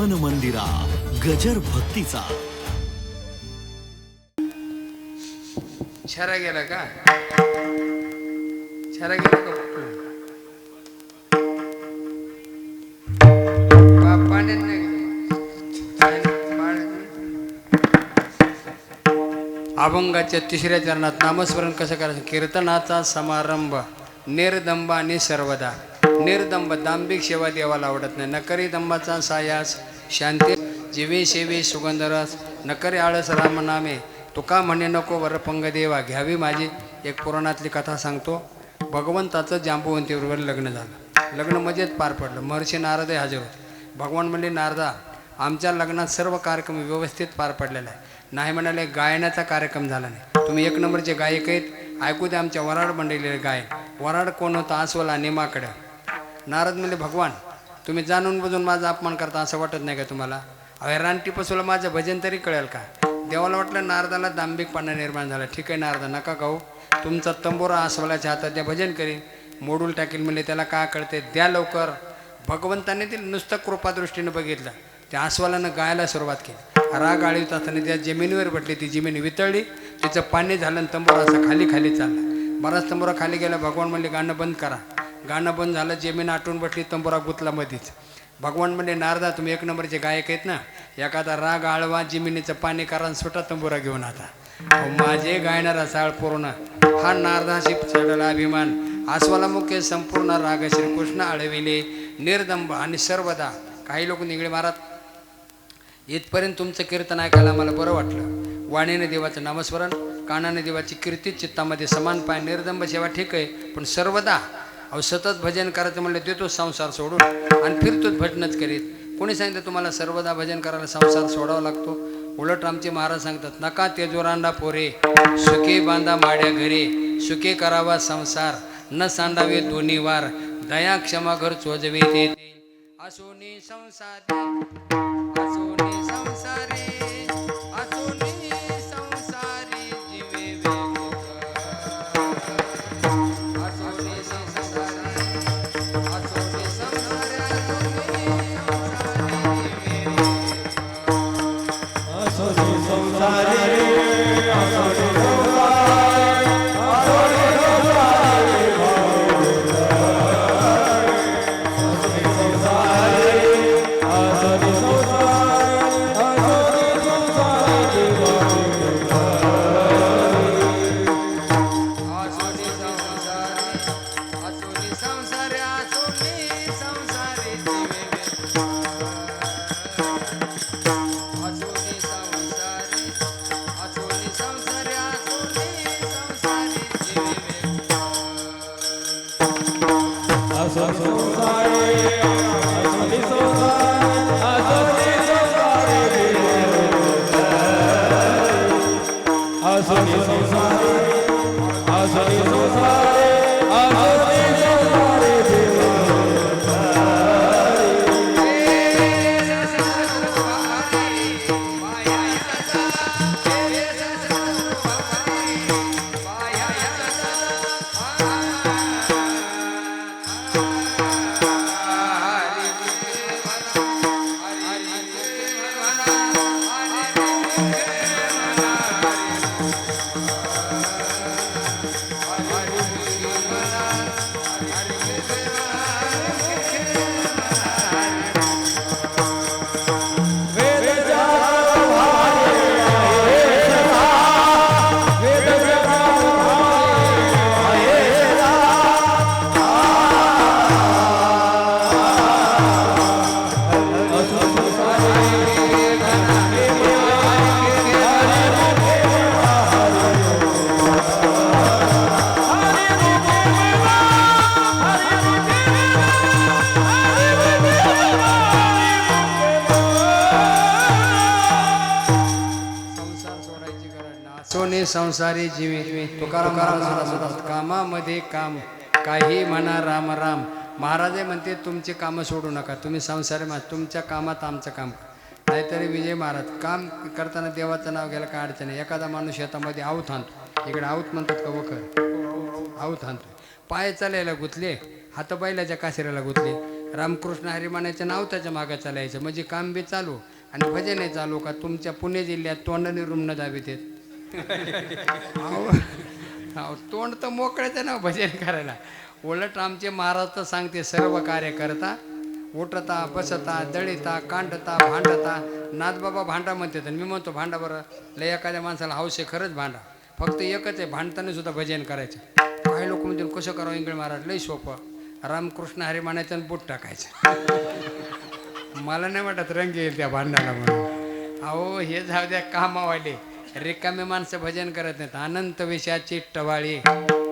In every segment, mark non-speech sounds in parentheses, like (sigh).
मन मंदिरा गजर भक्तीचा. छरा गेला का? छरा गेला का पाण्यात नाही अभंगाच्या तिसऱ्या चरणात नामस्मरण कसं करायचं? कीर्तनाचा समारंभ. निर्दंबाने सर्वदा. निर्दंब दांभिक सेवा देवाला आवडत नाही. नकरी दंबाचा सायास शांती जिवे शेवे सुगंधरस नकरे आळस रामनामे तुका म्हणे नको वरपंग देवा घ्यावी माझी एक पुराणातली कथा सांगतो. भगवंताचं जांबुवंतीबरोबर लग्न झालं. लग्न मजेत पार पडलं. महर्षी नारदही हजर होते. भगवान म्हणले नारदा आमच्या लग्नात सर्व कार्यक्रम व्यवस्थित पार पडलेला आहे नाही म्हणाले गायनाचा कार्यक्रम झाला नाही. तुम्ही एक नंबरचे गायक आहेत. ऐकू द्या आमच्या वराड मंडळीले गायन. वराड कोण होता? आसवला नेमाकडं. नारद म्हणले भगवान तुम्ही जाणून बुजून माझा अपमान करता असं वाटत नाही का तुम्हाला? अरे रानटी पसूला माझं भजन तरी कळेल का? देवाला वाटलं नारदाला दांभिकपणा निर्माण झाला. ठीक आहे नारदा नका गाऊ तुमचा तंबोरा आसवलाच्या हातात द्या भजन करीन. मोडूल टाकील म्हणले त्याला काय कळते? द्या लवकर. भगवंताने ते नुसतं कृपादृष्टीनं बघितलं. त्या आसवालानं गायला सुरुवात केली. राग आळीत असताना त्या जमिनीवर पडली ती जमीन वितळली. तिचं पाणी झालं आणि तंबोरा असा खाली खाली चालला. बराच तंबोरा खाली गेला. भगवान म्हणले गाणं बंद करा. गाणं बंद झालं जमीन आटून बसली तंबुरा गुतला मध्येच भगवान म्हणजे नारदा तुम्ही एक नंबरचे गायक आहेत ना? एखादा राग आळवा जमिनीचं पाणी कारण सुटा तंबुरा घेऊन आता. माझे गायणारा साळ पूर्ण. हा नारदाशी चढला अभिमान. आस्वाला मुख्य संपूर्ण राग श्रीकृष्ण आळविले. निर्दंब आणि सर्वदा. काही लोक निगडे मारत इथपर्यंत तुमचं कीर्तन ऐकायला मला बरं वाटलं. वाणीने देवाचं नामस्मरण कानाने देवाची कीर्ती चित्तामध्ये समान पाय निर्दंब सेवा ठीक आहे पण सर्वदा अहो सतत भजन करायचं म्हणलं देतो संसार सोडून. आणि फिरतोच भजनच करीत. कोणी सांगितलं तुम्हाला सर्वदा भजन करायला संसार सोडावा लागतो? उलट आमचे महाराज सांगतात नका तेजोरांडा पोरे. सुखे बांधा माड्या घरे. सुखे करावा संसार. न सांडावे दोन्ही वार. दया क्षमा घर चोजवे ते. असोनी संसारी. असोनी संसारी. संसारी जीवे. तुकाराम महाराज कामामध्ये काम. काही म्हणा राम राम. महाराज म्हणते तुमचे कामं सोडू नका. तुम्ही संसारी मा तुमच्या कामात आमचं काम. नाहीतरी विजय महाराज काम करताना देवाचं नाव घ्यायला काय अडचण आहे एखादा माणूस शेतामध्ये आऊत आणतो इकडे आऊत म्हणतात का वखर? आऊत आणतो पाय चालायला गुतले हात बैलाच्या काशिराला गुतले. रामकृष्ण हरिमानाचं नाव त्याच्या मागं चालायचं. म्हणजे काम बी चालू आणि भजनही चालू का तुमच्या पुणे जिल्ह्यात तोंडाने रुमणं दाबीत देत तोंड तर मोकळेच आहे ना हो भजन करायला. उलट आमचे महाराज तर सांगते सर्व कार्य करता उठता बसता दळीता कांडता भांडता. नाथबाबा भांडा म्हणते तर मी म्हणतो भांडा बरं लय एखाद्या माणसाला हौस आहे खरंच भांडा. फक्त एकच आहे भांडताना सुद्धा भजन करायचं. काही लोक म्हणतील कसं करावं इंगळ महाराज लय सोपं. रामकृष्ण हरी म्हणायचं आणि बूट टाकायचं. मला नाही वाटत रंग येईल त्या भांडाला म्हणून. अहो हे जाऊ द्या कामावाले. रिकामे माणसं भजन करत नाहीत. अनंत विषयाची टवाळी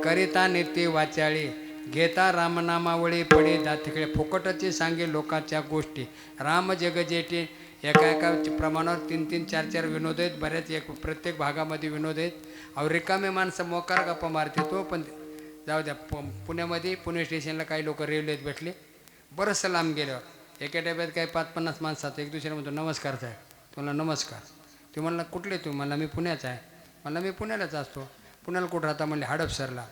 करिता नेते वाचाळी. घेता रामनामावळी पडे दातिकडे फुकटची सांगे लोकांच्या गोष्टी. राम जगजेटी एका एका प्रमाणावर तीन तीन चार चार विनोद आहेत. बऱ्याच एक प्रत्येक भागामध्ये विनोद आहेत. अहो रिकामे माणसं मोकार गप्पा मारते तो पण जाऊ द्या. प पुण्यामध्ये पुणे स्टेशनला काही लोक रेल्वेत भेटले. बरंचसं लांब गेल्यावर. एका डब्यात काही पाच पन्नास माणसात एक दुसऱ्या म्हणतो नमस्कार साहेब. तुम्हाला नमस्कार. ते म्हणला कुठले तू? म्हणला मी पुण्याचा आहे. म्हणला मी पुण्यालाच असतो. पुण्याला कुठं राहता? म्हणले हडपसरला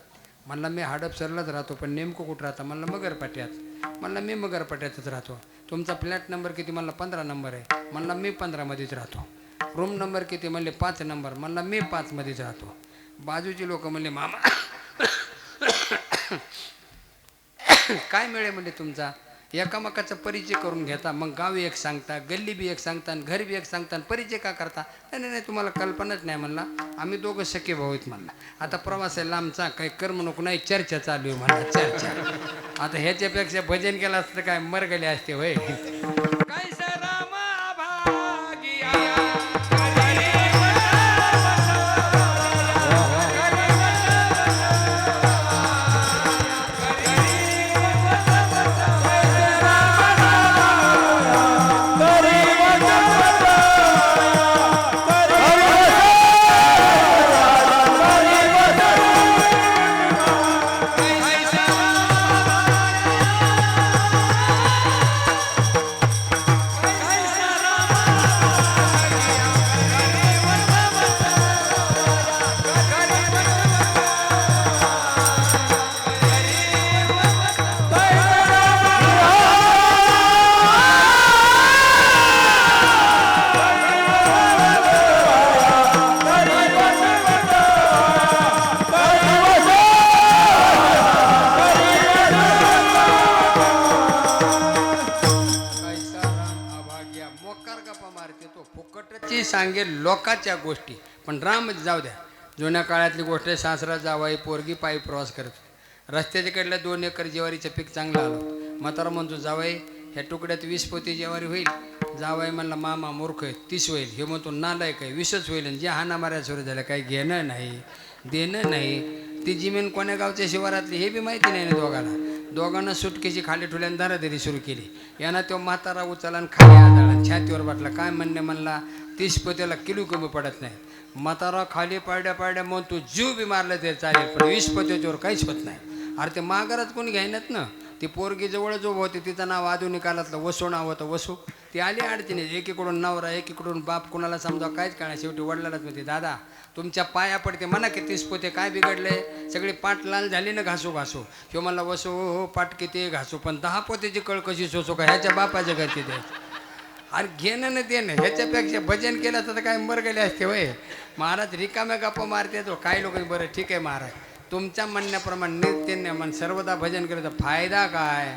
म्हणला मी हडपसरलाच राहतो पण नेमकं कुठं राहता? म्हणलं मगरपाट्यात म्हणलं मी मगरपाट्यातच राहतो. तुमचा फ्लॅट नंबर किती? म्हणला पंधरा नंबर आहे. म्हणला मी पंधरामध्येच राहतो. रूम नंबर किती? म्हणले पाच नंबर. म्हणला मी पाचमध्येच राहतो. बाजूची लोक म्हणले मामा (coughs) काय मिळेल म्हणले तुमचा? एकामेकाचा परिचय करून घेता मग गाव एक सांगता गल्ली बी एक सांगता आणि घर बी एक सांगता आणि परिचय का करता? नाही नाही नाही तुम्हाला कल्पनाच नाही म्हणला. आम्ही दोघं शक्य भाऊत म्हणला. आता प्रवास आहे लांबचा काही करमणूक नाही चर्चा चालू आहे म्हणला चर्चा. आता ह्याच्यापेक्षा भजन केलं असतं काय मरगले असते होय. मोकार गप्पा मारते तो फुकटची सांगे लोकाच्या गोष्टी. पण राम जाऊ द्या. जुन्या काळातली गोष्ट आहे सासरा जावाई पोरगी पायी प्रवास करत. रस्त्याच्याकडल्या दोन एकर ज्वारीचं पीक चांगलं आलं. म्हातारा म्हणतो जावाई ह्या तुकड्यात वीस पोती ज्वारी होईल. जावाई म्हणला मामा मूर्ख आहे तीस होईल. हे म्हणतो नालायक आहे वीसच होईल. आणि जे हाना माऱ्या सुरू झाल्या काही घेणं नाही देणं नाही. ती जमीन कोण्या गावच्या शिवारातली हे बी माहिती नाही ना दोघांना दोघांना सुटकेची खाली ठुल्यानं दारादारी सुरू केली. यांना तो म्हातारा उचलला आणि खाली आदळला. छातीवर बाटला. काय म्हणणे म्हणला? तीस पोत्याला किलो कमी पडत नाही. म्हातारा खाली पाड्या पाड्या मग तू जीव बी मारला तरी चालेल पण वीस पोत्याच्यावर काहीच होत नाही. अरे ते माघारात कोणी घ्यायनात ना? ती पोरगी जवळ जो होती. तिचं नाव आधुनिकालातलं वसू नाव होतं. वसू. ती आली अडचणी एकीकडून नवरा एकीकडून बाप कुणाला समजा काहीच कळणार. शेवटी वडिलालाच म्हणते दादा तुमच्या पाया पडते. म्हणा की तीस पोते काय बिघडले? सगळी पाट लाल झाली ना घासू घासू. किंवा मला वसो हो हो पाट किती घासू? पण दहा पोतेची कळ कशी सोसो का? ह्याच्या बापाच्या घरची द्यायची अरे घेणं ना देणं. ह्याच्यापेक्षा भजन केलं असतं तर काय मर गेले असते होय. महाराज रिकाम्या गप्पा मारते तो. काही लोक बरं ठीक आहे महाराज. तुमच्या म्हणण्याप्रमाणे नित्य मन सर्वदा भजन केलं तर फायदा काय?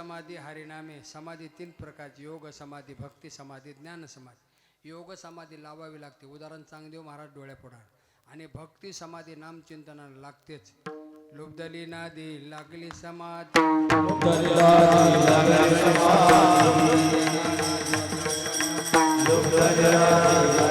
समाधी हरिनामे समाधी तीन प्रकारची योग समाधी भक्ती समाधी ज्ञान समाधी. योग समाधी लावावी लागते. उदाहरण चांगदेव महाराज डोळ्यापुढं आणि भक्ती समाधी नामचिंतनाला लागतेच. लुब्धली नादी लागली समाधी. लुब्धली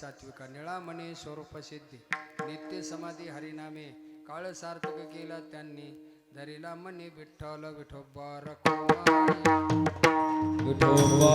समाधी निळा मने स्वरूप सिद्धी. नित्य समाधी हरिनामे काळ सार्थक केला त्यांनी. धरिला मने विठ्ठल विठोबा रखुमाई. विठोबा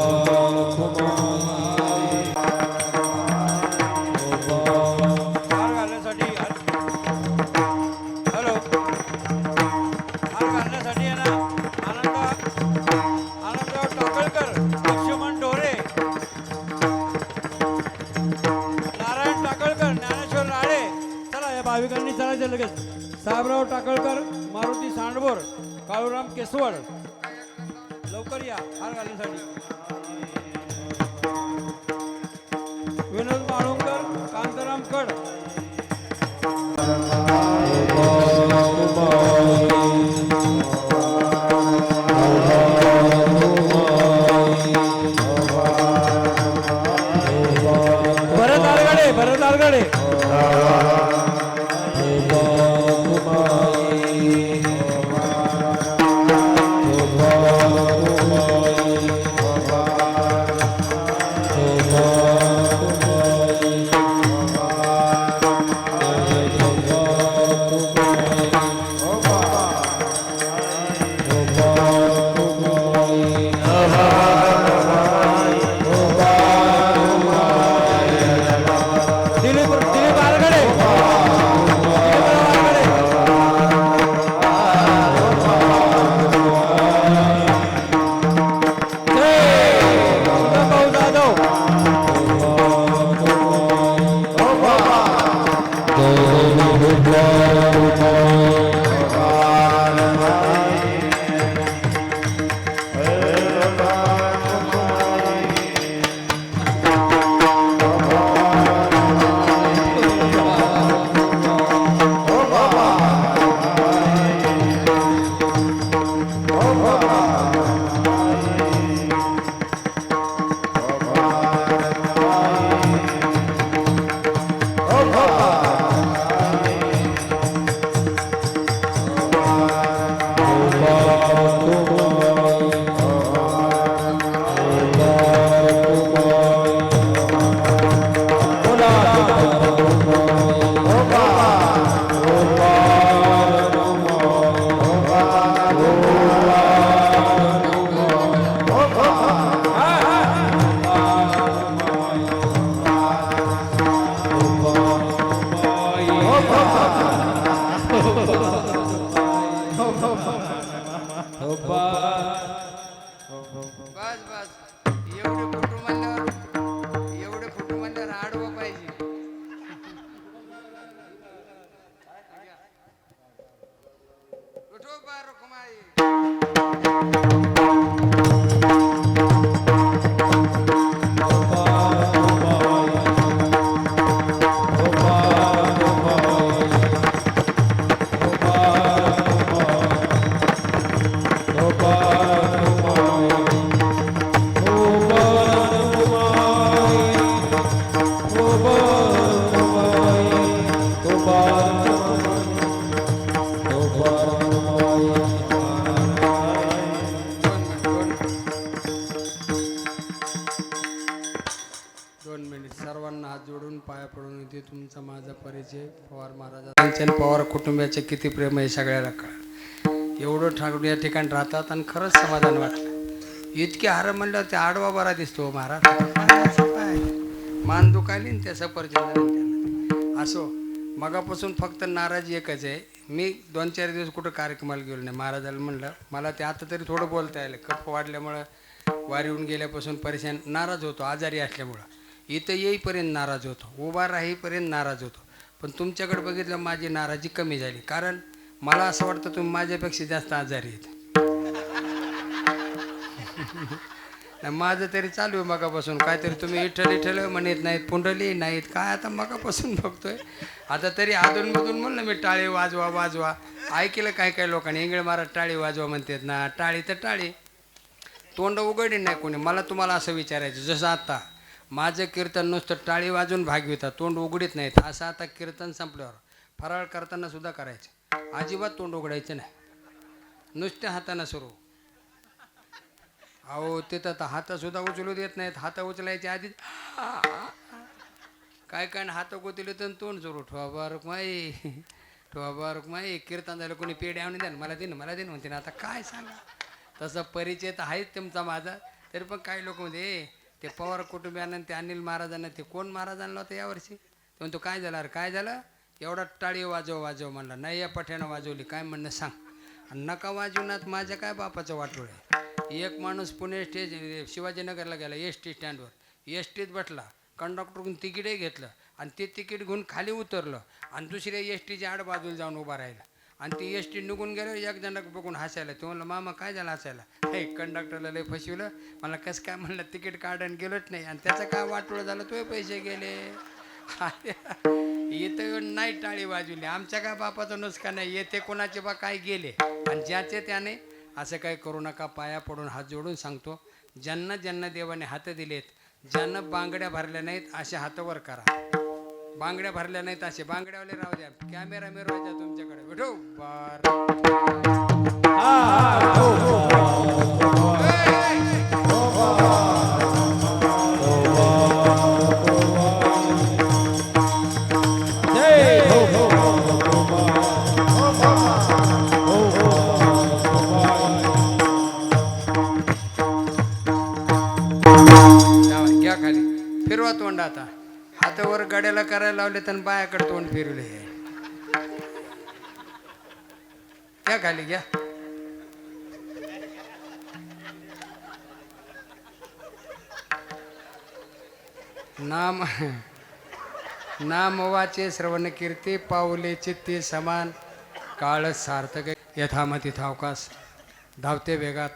आणि पवार कुटुंबियाचे किती प्रेम आहे सगळ्याला कळ एवढं ठाकूर या ठिकाणी राहतात आणि खरंच समाधान वाटलं. इतके हार म्हणल्यावर ते आडवा बरा दिसतो हो महाराज. मान दुखायली ना त्या सफरचंद असो मगापासून फक्त नाराजी एकच आहे. मी दोन चार दिवस कुठं कार्यक्रमाला गेलो नाही. महाराजाला म्हणलं मला ते आता तरी थोडं बोलता येईल कप वाढल्यामुळं वारी येऊन गेल्यापासून परेशान नाराज होतो आजारी असल्यामुळं. इथं येईपर्यंत नाराज होतो. उभा राहीपर्यंत नाराज होतो. पण तुमच्याकडे बघितलं माझी नाराजी कमी झाली. कारण मला असं वाटतं तुम्ही माझ्यापेक्षा जास्त आजारी आहेत. (laughs) माझं तरी चालू आहे मगापासून. काहीतरी तुम्ही इठल इठल म्हणत नाहीत पुंडली नाहीत. काय आता मगापासून बघतोय? आता तरी अधूनमधून म्हणलं मी टाळी वाजवा वाजवा. ऐकलं काय काय लोकांनी इंगळ मारा टाळी वाजवा म्हणतात ना. टाळी तर टाळी. तोंड उघडे नाही कोणी. मला तुम्हाला असं विचारायचं जसं आता माझं कीर्तन नुसतं टाळी वाजून भागवितात तोंड उघडीत नाहीत. असं आता कीर्तन संपल्यावर फराळ करताना सुद्धा करायचं. अजिबात तोंड उघडायचं नाही. नुसत्या हातानं सुरू. अहो तिथं तर हातसुद्धा उचलू देत नाहीत. हात उचलायच्या आधी काय काय ना हात गोतिले तर तोंड सुरू. ठोवा बारक माई ठोवा बारक माई. कीर्तन झालं कोणी पेढे आणून द्या ना, मला दिन मला दे म्हणते. ना आता काय सांगा? तसा परिचय तर आहेच तुमचा माझा. तरी पण काही लोक म्हणते ते पवार कुटुंबियांना ते अनिल महाराजांना ते कोण महाराज आणला होता यावर्षी ते म्हणतो काय झालं अरे काय झालं? एवढा टाळी वाजव वाजव म्हणला. नाही या पठ्यानं वाजवली. काय म्हणणं सांग. आणि नका वाजवण्यात माझ्या काय बापाचं वाटोळ आहे? एक माणूस पुणे स्टेज शिवाजीनगरला गेला एस टी स्टँडवर एस टीत बसला कंडक्टरकडून तिकीटही घेतलं आणि ते तिकीट घेऊन खाली उतरलं आणि दुसऱ्या एस टीच्या आड बाजूला जाऊन उभा राहिला. आणि ती एस टी निघून गेलं एक जणाक बघून हसायला. तो म्हणलं मामा काय झालं हसायला? हे कंडक्टरला लय फसवलं मला कसं काय म्हणलं तिकीट काढून गेलोच नाही. आणि त्याचं काय वाटोळं झालं? तो पैसे गेले. (laughs) इथं नाही टाळी वाजवली. आमच्या काय बापाचं नुसकान नाही येते कोणाचे बा काय गेले? आणि ज्याचे त्याने असं काही करू नका पाया पडून हात जोडून सांगतो ज्यांना ज्यांना देवाने हात दिलेत ज्यांना बांगड्या भरल्या नाहीत असे हातावर करा. बांगड्या भरल्या नाहीत असे. बांगड्यावाले राहू द्या. कॅमेरा मिरवायचा तुमच्याकडे. भेटू बर. हो, हो, हो. लावले तर बायाकडे तोंड फिरवले त्या खाली घ्या. नाम नाम वाचे श्रवण कीर्ती पाऊले चित्ती समान काळ सार्थक यथामती थावकास धावते वेगात.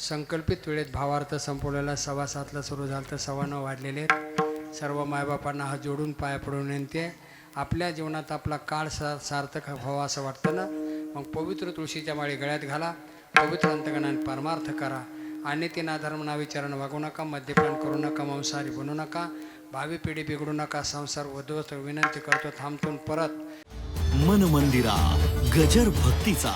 संकल्पित वेळेत भावार्थ संपवलेला सव्वा सातला सुरू झालं तर सव्वा नऊ वाढलेले आहेत. सर्व मायबापांना हात जोडून पाया पडून विनंती आहे आपल्या जीवनात आपला काळ सा सार्थक व्हावा असं वाटतं ना? मग पवित्र तुळशीच्या माळी गळ्यात घाला पवित्र अंतगणाने परमार्थ करा. आणि ते नाधर्म ना विचारण वागू नका मद्यपान करू नका मांसाहारी बनू नका भावी पिढी बिघडू नका संसार उद्ध्वस्त विनंती करतो थांबतून परत. मन मंदिरा गजर भक्तीचा.